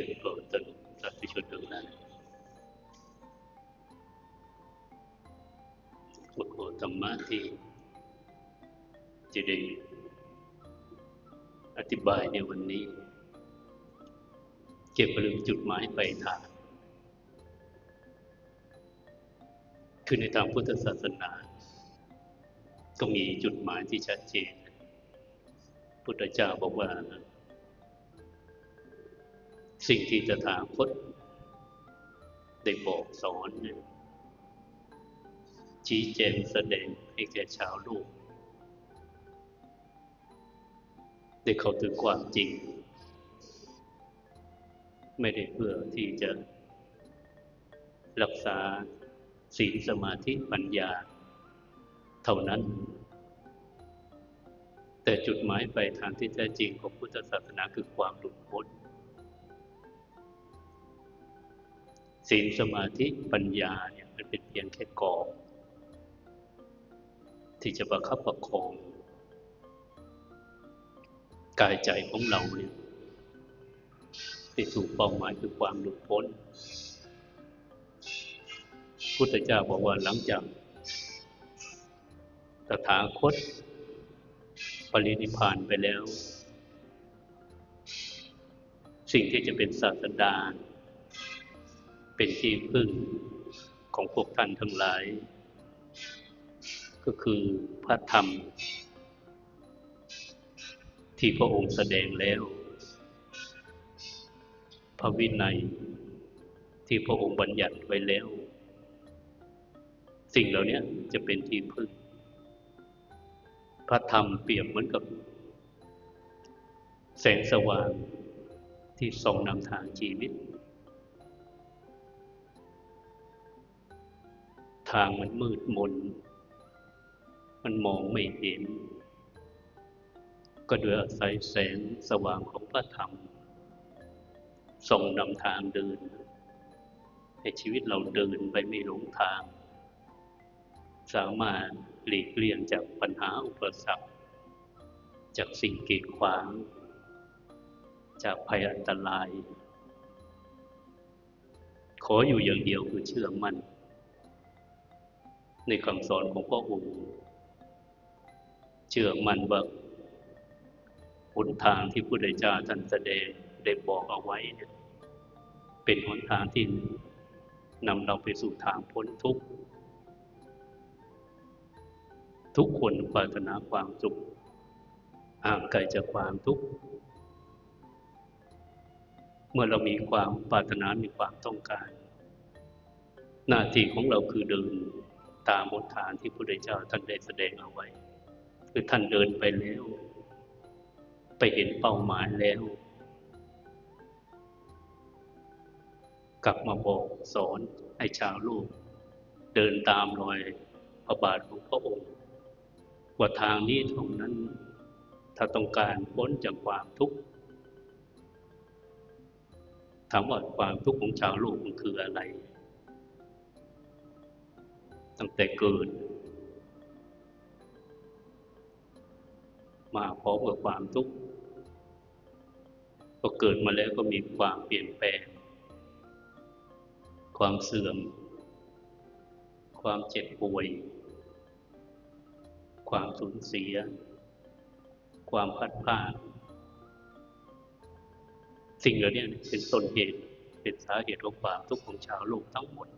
ริญโปรดตนสาธุชนทั้งหลายโอ้โหธรรมะที่จะได้อธิบายในวันนี้ เกี่ยวกับเรื่องจุดหมายปลายทางคือในทางพุทธศาสนา ก็มีจุดหมายที่ชัดเจน พุทธเจ้าบอกว่า สิ่งที่จะถาคตได้บอกสอนเนี่ยชี้แจงแสดงให้แก่ชาวโลกได้เข้าถึงความจริง ไม่ได้เพื่อที่จะรักษาศีลสมาธิปัญญา เท่านั้น แต่จุดหมายปลายทางที่แท้จริงของพุทธศาสนาคือความหลุด ศีลสมาธิปัญญาเนี่ยมันเป็นเพียงแค่กอบที่จะประคับประคองกายใจของเราเนี่ยไปสู่เป้าหมายคือความหลุดพ้น พุทธเจ้าบอกว่าหลังจากตถาคต ปรินิพานไปแล้ว สิ่งที่จะเป็นศาสดา เป็นที่พึ่งของพวกท่านทั้งหลาย ก็คือพระธรรม ที่พระองค์แสดงแล้ว พระวินัยที่พระองค์บัญญัติไว้แล้ว สิ่งเหล่านี้จะเป็นที่พึ่ง พระธรรมเปรียบเหมือนกับ แสงสว่างที่ส่องนำทางชีวิต ทางมันมืดมน มันมองไม่เห็น ก็โดยอาศัยแสงสว่างของพระธรรมส่งนำทางเดิน ให้ชีวิตเราเดินไปไม่หลงทาง สามารถหลีกเลี่ยงจากปัญหาอุปสรรค จากสิ่งกีดขวาง จากภัยอันตราย ขออยู่อย่างเดียวคือเชื่อมัน่น ในคำสอนของพ่อองค์เชื่อมั่นว่าหนทางที่พุทธเจ้าท่านแสดงได้บอกเอาไว้เนี่ยเป็นหนทางที่นำเราไปสู่ทางพ้นทุกข์ ทุกคนปรารถนาความสุขห่างไกลจากความทุกข์ เมื่อเรามีความปรารถนา มีความต้องการ หน้าที่ของเราคือเดิน ตามหนทางที่พระพุทธเจ้าท่านได้แสดงเอาไว้ คือท่านเดินไปแล้ว ไปเห็นเป้าหมายแล้ว กลับมาบอกสอนให้ชาวโลกเดินตามรอยพระบาทของพระองค์ ว่าทางนี้เท่านั้น ถ้าต้องการพ้นจากความทุกข์ถามว่าความทุกข์ของชาวโลกมันคืออะไร ตั้งแต่เกิด มาพร้อมกับความทุกข์ก็เกิดมาแล้วก็มีความเปลี่ยนแปลง ความเสื่อม ความเจ็บป่วย ความสูญเสีย ความพัดพลาดสิ่งเหล่านี้เป็นต้นเหตุเป็นสาเหตุของความทุกข์ของชาวโลกทั้งหมด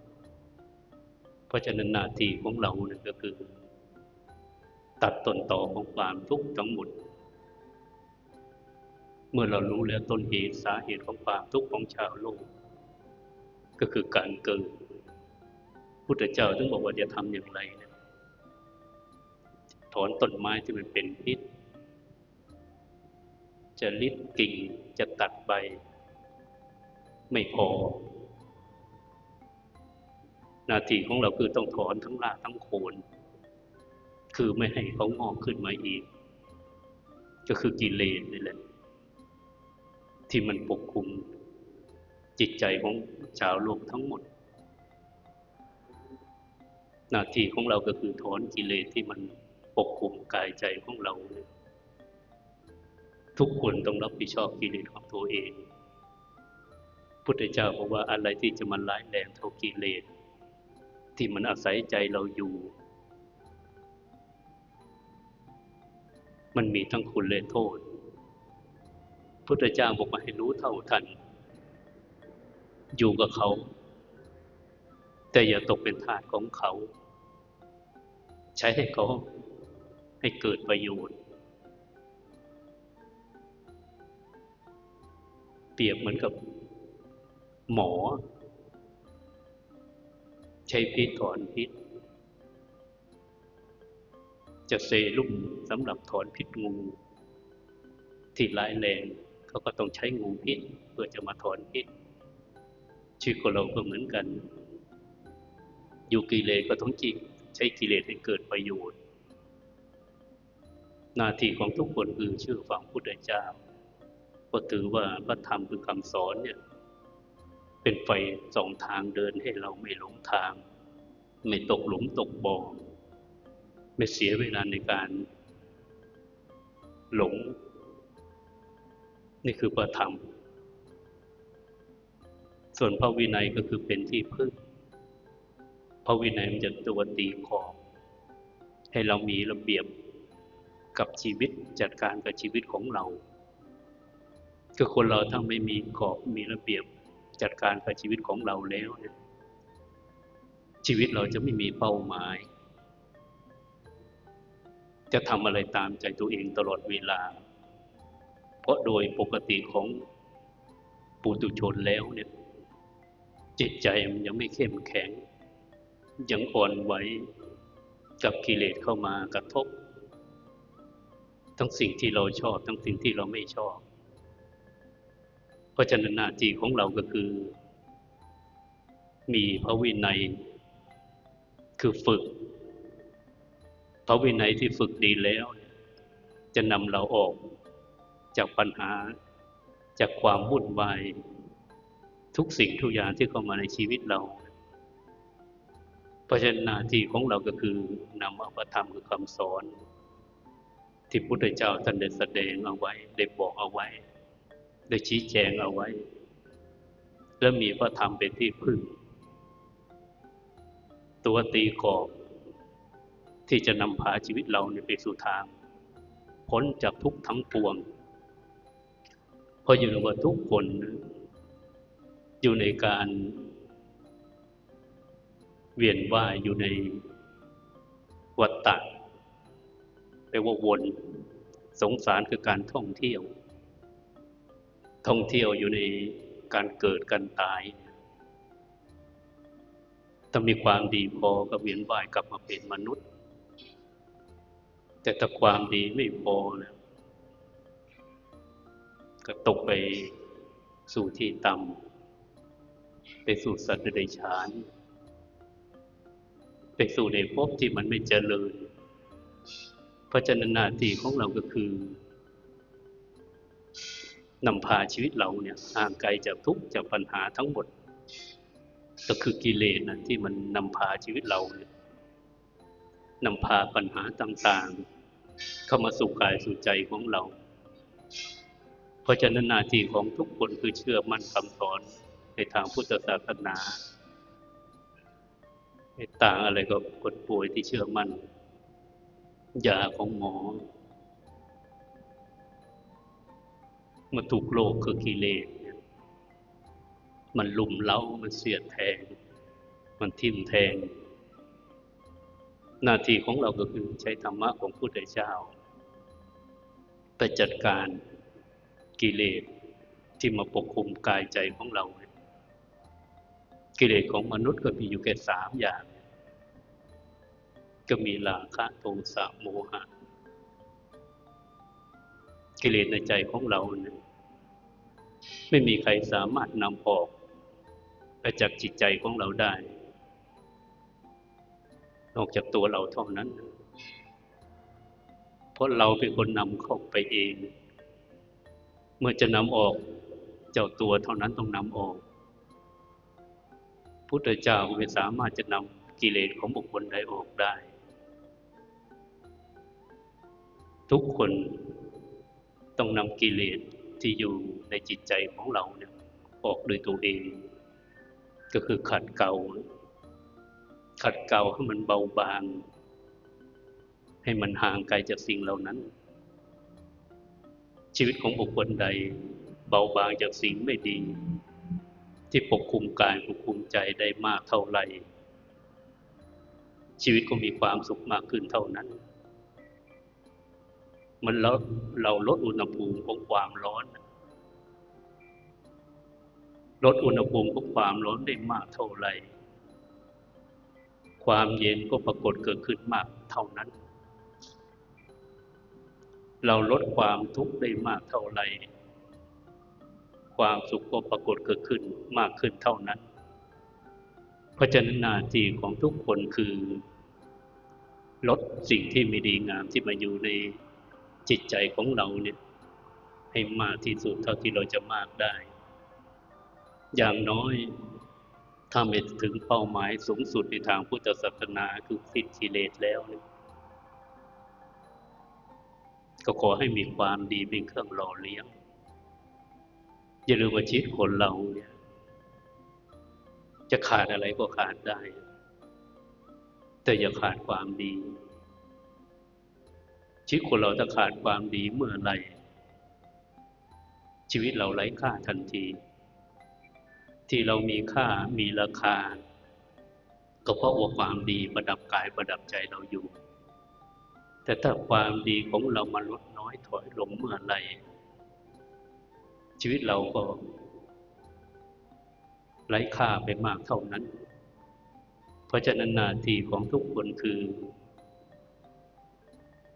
เพราะฉะนั้นหน้าที่ของเราเนี่ยก็คือ ตัดต้นต่อของความทุกข์ทั้งหมด เมื่อเรารู้แล้วต้นเหตุสาเหตุของความทุกข์ของชาวโลก ก็คือการเกิดพุทธเจ้าถึงบอกว่าจะทำอย่างไรนะถอนต้นไม้ที่มันเป็นพิษ จะลิดกิ่งจะตัดใบ ไม่พอ หน้าที่ของเราคือต้องถอนทั้งรากทั้งโคน คือไม่ให้เขางอกขึ้นมาอีก ก็คือกิเลสนี่แหละ ที่มันปกคุมจิตใจของชาวโลกทั้งหมด หน้าที่ของเราก็คือถอนกิเลสที่มันปกคุมกายใจของเรา ทุกคนต้องรับผิดชอบกิเลสของตัวเอง พุทธเจ้าบอกว่าอะไรที่จะมันร้ายแรงเท่ากิเลส ที่มันอาศัยใจเราอยู่ มันมีทั้งคุณและโทษ พุทธเจ้าบอกมาให้รู้เท่าทัน อยู่กับเขา แต่อย่าตกเป็นทาสของเขา ใช้ให้เขาให้เกิดประโยชน์เปรียบเหมือนกับหมอ ใช้พิษถอนพิษ จะเซรุ่มสำหรับถอนพิษงู ที่ร้ายแรงเขาก็ต้องใช้งูพิษเพื่อจะมาถอนพิษชีวิตของเราก็เหมือนกัน อยู่กิเลสก็ต้องจิใช้กิเลสให้เกิดประโยชน์ หน้าที่ของทุกคนคือชื่อฟังพุทธเจ้าก็ถือว่าพระธรรมคือคำสอนเนี่ย เป็นไฟสองทางเดินให้เราไม่หลงทาง ไม่ตกหลุมตกบ่อไม่เสียเวลาในการ หลง นี่คือพระธรรม ส่วนพระวินัยก็คือเป็นที่พึ่งพระวินัยมันจะตัวตีขอบให้เรามีระเบียบกับชีวิตจัดการกับชีวิตของเราคือคนเราถ้าไม่มีกรอบมีระเบียบ จัดการกับชีวิตของเราแล้วเนี่ยชีวิตเราจะไม่มีเป้าหมาย จะทำอะไรตามใจตัวเองตลอดเวลา เพราะโดยปกติของปุตุชนแล้วเนี่ยจิตใจมันยังไม่เข้มแข็ง ยังอ่อนไหวกับกิเลสเข้ามากระทบ ทั้งสิ่งที่เราชอบ ทั้งสิ่งที่เราไม่ชอบ เพราะฉะนั้นหน้าที่ของเราก็คือ มีพระวินัย คือฝึก พระวินัยที่ฝึกดีแล้ว จะนำเราออกจากปัญหา จากความวุ่นวาย ทุกสิ่งทุกอย่างที่เข้ามาในชีวิตเรา เพราะฉะนั้นหน้าที่ของเราก็คือนำเอาพระธรรมคือคำสอน ที่พุทธเจ้าท่านได้แสดงเอาไว้ได้บอกเอาไว้ ได้ชี้แจงเอาไว้ และมีพระธรรมเป็นที่พึ่ง ตัวตีกรอบที่จะนำพาชีวิตเราไปสู่ทาง พ้นจากทุกทั้งปวงเพราะอยู่ในว่าทุกคนอยู่ในการเวียนว่ายอยู่ในวัฏฏะแปลว่าวน สงสารคือการท่องเที่ยว ท่องเที่ยวอยู่ในการเกิดการตายถ้ามีความดีพอก็เวียนว่ายกลับมาเป็นมนุษย์ แต่ถ้าความดีไม่พอนะก็ตกไปสู่ที่ต่ำไปสู่สัตว์เดรัจฉาน ไปสู่ในภพที่มันไม่เจริญ เพราะฉะนั้นหน้าที่ของเราก็คือ นำพาชีวิตเราเนี่ยห่างไกลจากทุกข์จากปัญหาทั้งหมด ก็คือกิเลสนะที่มันนำพาชีวิตเราเนี่ยนำพาปัญหาต่างๆ เข้ามาสู่กายสู่ใจของเรา เพราะฉะนั้นหน้าที่ของทุกคนคือเชื่อมั่นคำสอนในทางพุทธศาสนาไม่ต่างอะไรกับคนป่วยที่เชื่อมั่นยาของหมอ มาถูกโลกคือกิเลสมันลุมเล้ามันเสียดแทง มันทิ่มแทง หน้าที่ของเราก็คือใช้ธรรมะของพุทธเจ้าไปจัดการกิเลสที่มาปกคลุมกายใจของเรา กิเลสของมนุษย์ก็มีอยู่แค่สามอย่าง ก็มีราคะโทสะโมหะ กิเลสในใจของเราเนี่ยไม่มีใครสามารถนำออกไปจากจิตใจของเราได้ นอกจากตัวเราเท่านั้น เพราะเราเป็นคนนำเข้าไปเอง เมื่อจะนำออกเจ้าตัวเท่านั้นต้องนำออก พุทธเจ้าไม่สามารถจะนำกิเลสของบุคคลใดออกได้ ทุกคน ต้องนำกิเลสที่อยู่ในจิตใจของเราเนี่ยออกด้วยตัวเอง ก็คือขัดเกลาขัดเกลาให้มันเบาบาง ให้มันห่างไกลจากสิ่งเหล่านั้น ชีวิตของบุคคลใด เบาบางจากสิ่งไม่ดี ที่ปกคุมกายปกคุมใจได้มากเท่าไหร่ชีวิตก็มีความสุขมากขึ้นเท่านั้น มันลดเราลดอุณหภูมิของความร้อน ลดอุณหภูมิของความร้อนได้มากเท่าไหร่ ความเย็นก็ปรากฏเกิดขึ้นมากเท่านั้น เราลดความทุกข์ได้มากเท่าไหร่ ความสุขก็ปรากฏเกิดขึ้นมากขึ้นเท่านั้น เพราะฉะนั้นหน้าที่ของทุกคนคือ ลดสิ่งที่ไม่ดีงามที่มาอยู่ใน จิตใจของเราเนี่ยให้มากที่สุดเท่าที่เราจะมากได้ อย่างน้อยถ้าไม่ถึงเป้าหมายสูงสุดในทางพุทธศาสนาคือสิ้นกิเลสแล้วเนี่ยก็ขอให้มีความดีเป็นเครื่องหล่อเลี้ยง อย่าลืมว่าชีวิตคนเราเนี่ย จะขาดอะไรก็ขาดได้ แต่อย่าขาดความดี ชีวิตคนเราถ้าขาดความดีเมื่อไรชีวิตเราไร้ค่าทันที ที่เรามีค่ามีราคา ก็เพราะว่าความดีประดับกายประดับใจเราอยู่ แต่ถ้าความดีของเรามันลดน้อยถอยลงเมื่อไรชีวิตเราก็ไร้ค่าไปมากเท่านั้น เพราะฉะนั้นนาทีของทุกคนคือ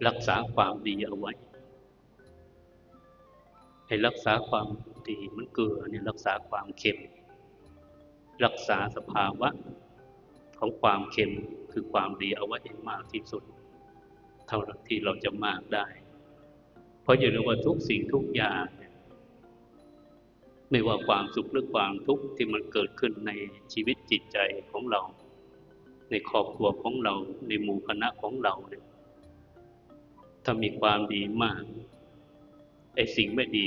รักษาความดีเอาไว้ให้รักษาความดีมันเกลือเนี่ยรักษาความเค็ม รักษาสภาวะของความเค็มคือความดีเอาไว้ให้มากที่สุด เท่าที่เราจะมากได้ เพราะอย่าลืมว่าทุกสิ่งทุกอย่างไม่ว่าความสุขหรือความทุกข์ที่มันเกิดขึ้นในชีวิตจิตใจของเรา ในครอบครัวของเราในหมู่คณะของเราเนี่ย ถ้ามีความดีมาก ไอ้สิ่งไม่ดี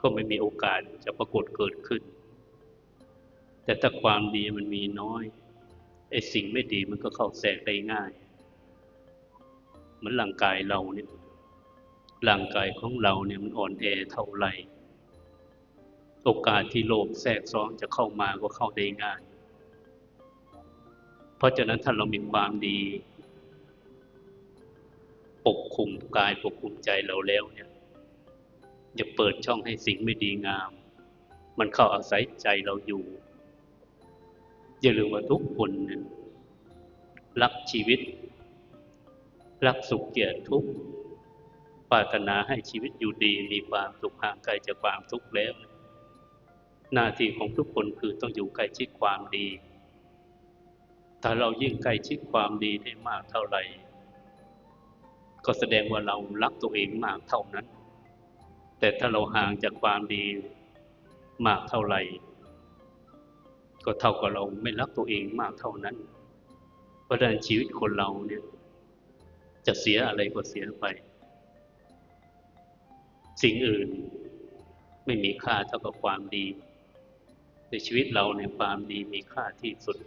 ก็ไม่มีโอกาสจะปรากฏเกิดขึ้น แต่ถ้าความดีมันมีน้อย ไอ้สิ่งไม่ดีมันก็เข้าแทรกได้ง่ายเหมือนร่างกายเราเนี่ยร่างกายของเราเนี่ยมันอ่อนแอเท่าไหร่โอกาสที่โลภแทรกซ้อนจะเข้ามาก็เข้าได้ง่าย เพราะฉะนั้นถ้าเรามีความดี ปกคุมกายปกคุมใจเราแล้วเนี่ยจะเปิดช่องให้สิ่งไม่ดีงาม มันเข้าอาศัยใจเราอยู่ อย่าลืมว่าทุกคนเนี่ยรักชีวิต รักสุขเกียรติทุกปรารถนาให้ชีวิตอยู่ดีมีความสุขห่างไกลจากความทุกข์แล้ว หน้าที่ของทุกคนคือต้องอยู่ใกล้ชิดความดี ถ้าเรายิ่งใกล้ชิดความดีได้มากเท่าไหร่ ก็แสดงว่าเรารักตัวเองมากเท่านั้น แต่ถ้าเราห่างจากความดีมากเท่าไหร่ ก็เท่ากับเราไม่รักตัวเองมากเท่านั้น เพราะฉะนั้นชีวิตคนเราเนี่ย จะเสียอะไรก็เสียไป สิ่งอื่นไม่มีค่าเท่ากับความดี ในชีวิตเราในความดีมีค่าที่สุด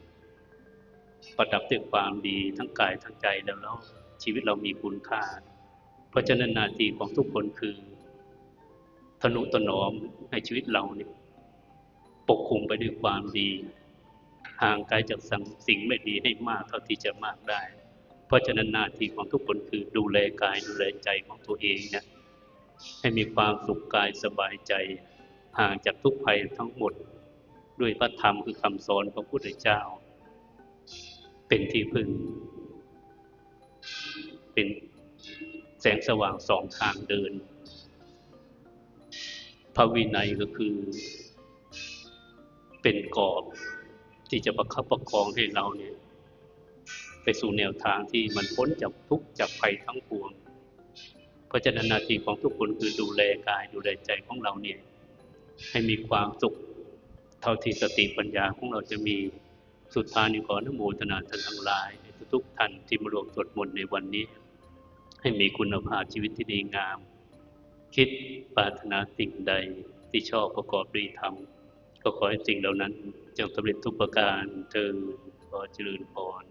ประดับด้วยความดีทั้งกายทั้งใจแล้วแล้ว ชีวิตเรามีคุณค่า เพราะฉะนั้นนาทีของทุกคนคือทนุถนอมให้ชีวิตเราเนี่ยปกคุมไปด้วยความดี ห่างไกลจากสังสิ่งไม่ดีให้มากเท่าที่จะมากได้ เพราะฉะนั้นนาทีของทุกคนคือดูแลกายดูแลใจของตัวเองเนี่ยให้มีความสุขกายสบายใจ ห่างจากทุกภัยทั้งหมด ด้วยพระธรรมคือคำสอนของพระพุทธเจ้า เป็นที่พึ่ง เป็นแสงสว่างสองทางเดิน พระวินัยก็คือ เป็นกรอบที่จะประคับประคองให้เราเนี่ย ไปสู่แนวทางที่มันพ้นจากทุกข์จากภัยทั้งปวง เพราะฉะนั้นนาทีของทุกคนคือดูแลกายดูแลใจของเราเนี่ย ให้มีความสุขเท่าที่สติปัญญาของเราจะมีสุดท้ายนี้ขอนโมทนาท่านทั้งหลาย ทุกท่านที่มารวมสวดมนต์ในวันนี้ ให้มีคุณภาพชีวิตที่ดีงาม คิดปรารถนาสิ่งใดที่ชอบประกอบด้วยธรรม ก็ขอให้สิ่งเหล่านั้นจงสำเร็จทุกประการเธอขอเจริญพร